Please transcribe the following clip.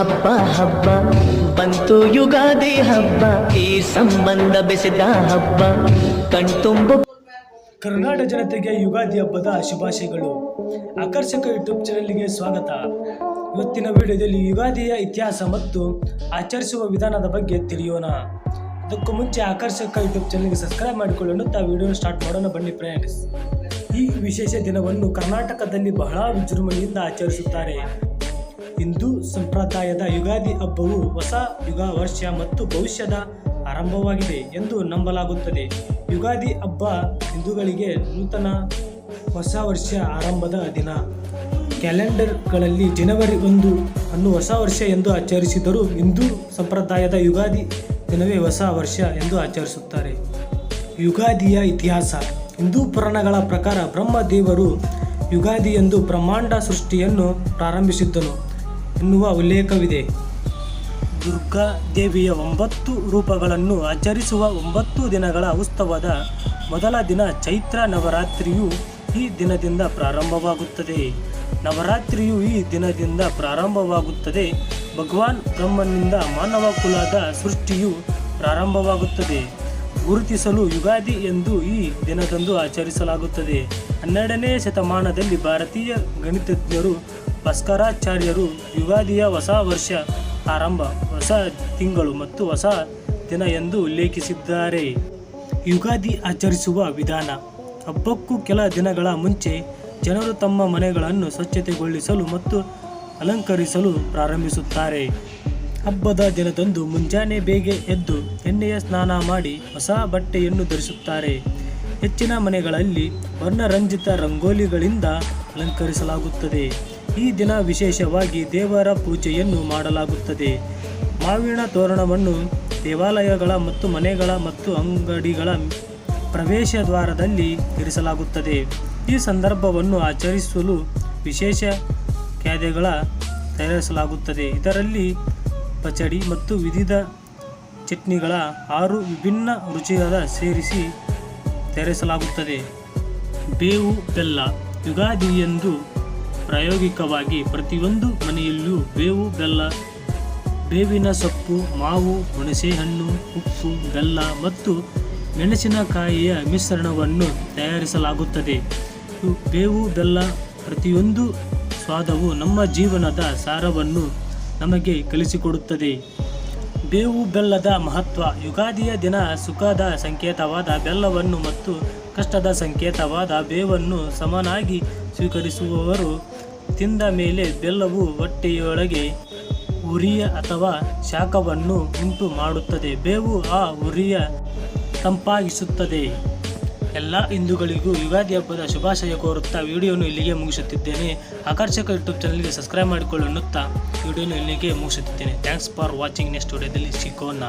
ಹಬ್ಬ ಹಬ್ಬ. ಬಂತು ಯುಗಾದಿ ಹಬ್ಬ, ಈ ಸಂಬಂಧ ಬೆಸೆದ ಹಬ್ಬ. ಕಣ್ತುಂಬು. ಕರ್ನಾಟಕ ಜನತೆಗೆ ಯುಗಾದಿ ಹಬ್ಬದ ಶುಭಾಶಯಗಳು. ಆಕರ್ಷಕ ಯೂಟ್ಯೂಬ್ ಚಾನೆಲ್ಗೆ ಸ್ವಾಗತ. ಇವತ್ತಿನ ವಿಡಿಯೋದಲ್ಲಿ ಯುಗಾದಿಯ ಇತಿಹಾಸ ಮತ್ತು ಆಚರಿಸುವ ವಿಧಾನದ ಬಗ್ಗೆ ತಿಳಿಯೋಣ. ಅದಕ್ಕೂ ಮುಂಚೆ ಆಕರ್ಷಕ ಯೂಟ್ಯೂಬ್ ಚಾನಲ್ಗೆ ಸಬ್ಸ್ಕ್ರೈಬ್ ಮಾಡಿಕೊಳ್ಳೋಣ ತಾ ವಿಡಿಯೋ ಸ್ಟಾರ್ಟ್ ಮಾಡೋಣ. ಬನ್ನಿ ಫ್ರೆಂಡ್ಸ್ ಈ ವಿಶೇಷ ದಿನವನ್ನು ಕರ್ನಾಟಕದಲ್ಲಿ ಬಹಳ ವಿಜೃಂಭಣೆಯಿಂದ ಆಚರಿಸುತ್ತಾರೆ. ಹಿಂದೂ ಸಂಪ್ರದಾಯದ ಯುಗಾದಿ ಹಬ್ಬವು ಹೊಸ ಯುಗ ವರ್ಷ ಮತ್ತು ಭವಿಷ್ಯದ ಆರಂಭವಾಗಿದೆ ಎಂದು ನಂಬಲಾಗುತ್ತದೆ. ಯುಗಾದಿ ಹಬ್ಬ ಹಿಂದೂಗಳಿಗೆ ನೂತನ ಹೊಸ ವರ್ಷ ಆರಂಭದ ದಿನ. ಕ್ಯಾಲೆಂಡರ್ಗಳಲ್ಲಿ ಜನವರಿ ಒಂದು ಅನ್ನು ಹೊಸ ವರ್ಷ ಎಂದು ಆಚರಿಸಿದರೂ ಹಿಂದೂ ಸಂಪ್ರದಾಯದ ಯುಗಾದಿ ದಿನವೇ ಹೊಸ ವರ್ಷ ಎಂದು ಆಚರಿಸುತ್ತಾರೆ. ಯುಗಾದಿಯ ಇತಿಹಾಸ. ಹಿಂದೂ ಪುರಾಣಗಳ ಪ್ರಕಾರ ಬ್ರಹ್ಮದೇವರು ಯುಗಾದಿ ಎಂದು ಬ್ರಹ್ಮಾಂಡ ಸೃಷ್ಟಿಯನ್ನು ಪ್ರಾರಂಭಿಸಿದ್ದನು. ಎನ್ನುವ ಉಲ್ಲೇಖವಿದೆ. ದುರ್ಗಾ ದೇವಿಯ ಒಂಬತ್ತು ರೂಪಗಳನ್ನು ಆಚರಿಸುವ ಒಂಬತ್ತು ದಿನಗಳ ಉತ್ಸವದ ಮೊದಲ ದಿನ ಚೈತ್ರ ನವರಾತ್ರಿಯು ಈ ದಿನದಿಂದ ಪ್ರಾರಂಭವಾಗುತ್ತದೆ. ನವರಾತ್ರಿಯು ಈ ದಿನದಿಂದ ಪ್ರಾರಂಭವಾಗುತ್ತದೆ. ಭಗವಾನ್ ಬ್ರಹ್ಮನಿಂದ ಮಾನವ ಕುಲದ ಸೃಷ್ಟಿಯು ಪ್ರಾರಂಭವಾಗುತ್ತದೆ. ಗುರುತಿಸಲು ಯುಗಾದಿ ಎಂದು ಈ ದಿನದಂದು ಆಚರಿಸಲಾಗುತ್ತದೆ. ಹನ್ನೆರಡನೇ ಶತಮಾನದಲ್ಲಿ ಭಾರತೀಯ ಗಣಿತಜ್ಞರು ಭಾಸ್ಕರಾಚಾರ್ಯರು ಯುಗಾದಿಯ ಹೊಸ ವರ್ಷ ಆರಂಭ, ಹೊಸ ತಿಂಗಳು ಮತ್ತು ಹೊಸ ದಿನ ಎಂದು ಉಲ್ಲೇಖಿಸಿದ್ದಾರೆ. ಯುಗಾದಿ ಆಚರಿಸುವ ವಿಧಾನ. ಹಬ್ಬಕ್ಕೂ ಕೆಲ ದಿನಗಳ ಮುಂಚೆ ಜನರು ತಮ್ಮ ಮನೆಗಳನ್ನು ಸ್ವಚ್ಛತೆಗೊಳಿಸಲು ಮತ್ತು ಅಲಂಕರಿಸಲು ಪ್ರಾರಂಭಿಸುತ್ತಾರೆ. ಹಬ್ಬದ ದಿನದಂದು ಮುಂಜಾನೆ ಬೇಗ ಎದ್ದು ಎಣ್ಣೆಯ ಸ್ನಾನ ಮಾಡಿ ಹೊಸ ಬಟ್ಟೆಯನ್ನು ಧರಿಸುತ್ತಾರೆ. ಹೆಚ್ಚಿನ ಮನೆಗಳಲ್ಲಿ ವರ್ಣರಂಜಿತ ರಂಗೋಲಿಗಳಿಂದ ಅಲಂಕರಿಸಲಾಗುತ್ತದೆ. ಈ ದಿನ ವಿಶೇಷವಾಗಿ ದೇವರ ಪೂಜೆಯನ್ನು ಮಾಡಲಾಗುತ್ತದೆ. ಮಾವಿನ ತೋರಣವನ್ನು ದೇವಾಲಯಗಳ ಮತ್ತು ಮನೆಗಳ ಮತ್ತು ಅಂಗಡಿಗಳ ಪ್ರವೇಶ ದ್ವಾರದಲ್ಲಿ ಇರಿಸಲಾಗುತ್ತದೆ. ಈ ಸಂದರ್ಭವನ್ನು ಆಚರಿಸಲು ವಿಶೇಷ ಖಾದ್ಯಗಳ ತಯಾರಿಸಲಾಗುತ್ತದೆ. ಇದರಲ್ಲಿ ಪಚಡಿ ಮತ್ತು ವಿವಿಧ ಚಟ್ನಿಗಳ ಆರು ವಿಭಿನ್ನ ರುಚಿಯಾದ ಸೇರಿಸಿ ತಯಾರಿಸಲಾಗುತ್ತದೆ. ಬೇವು, ಬೆಲ್ಲ ಯುಗಾದಿಯಂದು ಪ್ರಾಯೋಗಿಕವಾಗಿ ಪ್ರತಿಯೊಂದು ಮನೆಯಲ್ಲೂ ಬೇವು, ಬೆಲ್ಲ, ಬೇವಿನ ಸೊಪ್ಪು, ಮಾವು, ಹುಣಸೆಹಣ್ಣು, ಉಪ್ಪು, ಬೆಲ್ಲ ಮತ್ತು ಮೆಣಸಿನಕಾಯಿಯ ಮಿಶ್ರಣವನ್ನು ತಯಾರಿಸಲಾಗುತ್ತದೆ. ಬೇವು, ಬೆಲ್ಲ ಪ್ರತಿಯೊಂದು ಸ್ವಾದವು ನಮ್ಮ ಜೀವನದ ಸಾರವನ್ನು ನಮಗೆ ಕಲಿಸಿಕೊಡುತ್ತದೆ. ಬೇವು, ಬೆಲ್ಲದ ಮಹತ್ವ ಯುಗಾದಿಯ ದಿನ ಸುಖದ ಸಂಕೇತವಾದ ಬೆಲ್ಲವನ್ನು ಮತ್ತು ಕಷ್ಟದ ಸಂಕೇತವಾದ ಬೇವನ್ನು ಸಮನಾಗಿ ಸ್ವೀಕರಿಸುವವರು ತಿಂದ ಮೇಲೆ ಬೆಲ್ಲವು ಹೊಟ್ಟೆಯೊಳಗೆ ಉರಿಯ ಅಥವಾ ಶಾಖವನ್ನು ಉಂಟು ಮಾಡುತ್ತದೆ. ಬೇವು ಆ ಉರಿಯ ತಂಪಾಗಿಸುತ್ತದೆ. ಎಲ್ಲ ಹಿಂದೂಗಳಿಗೂ ಯುಗಾದಿ ಹಬ್ಬದ ಶುಭಾಶಯ ಕೋರುತ್ತಾ ವಿಡಿಯೋನು ಇಲ್ಲಿಗೆ ಮುಗಿಸುತ್ತಿದ್ದೇನೆ. ಆಕರ್ಷಕ ಯೂಟ್ಯೂಬ್ ಚಾನಲ್ಗೆ ಸಬ್ಸ್ಕ್ರೈಬ್ ಮಾಡಿಕೊಳ್ಳುತ್ತಾ ವಿಡಿಯೋನು ಇಲ್ಲಿಗೆ ಮುಗಿಸುತ್ತಿದ್ದೇನೆ. ಥ್ಯಾಂಕ್ಸ್ ಫಾರ್ ವಾಚಿಂಗ್ ನೆಕ್ಸ್ಟ್ ವಿಡಿಯೋದಲ್ಲಿ ಸಿಗೋಣ.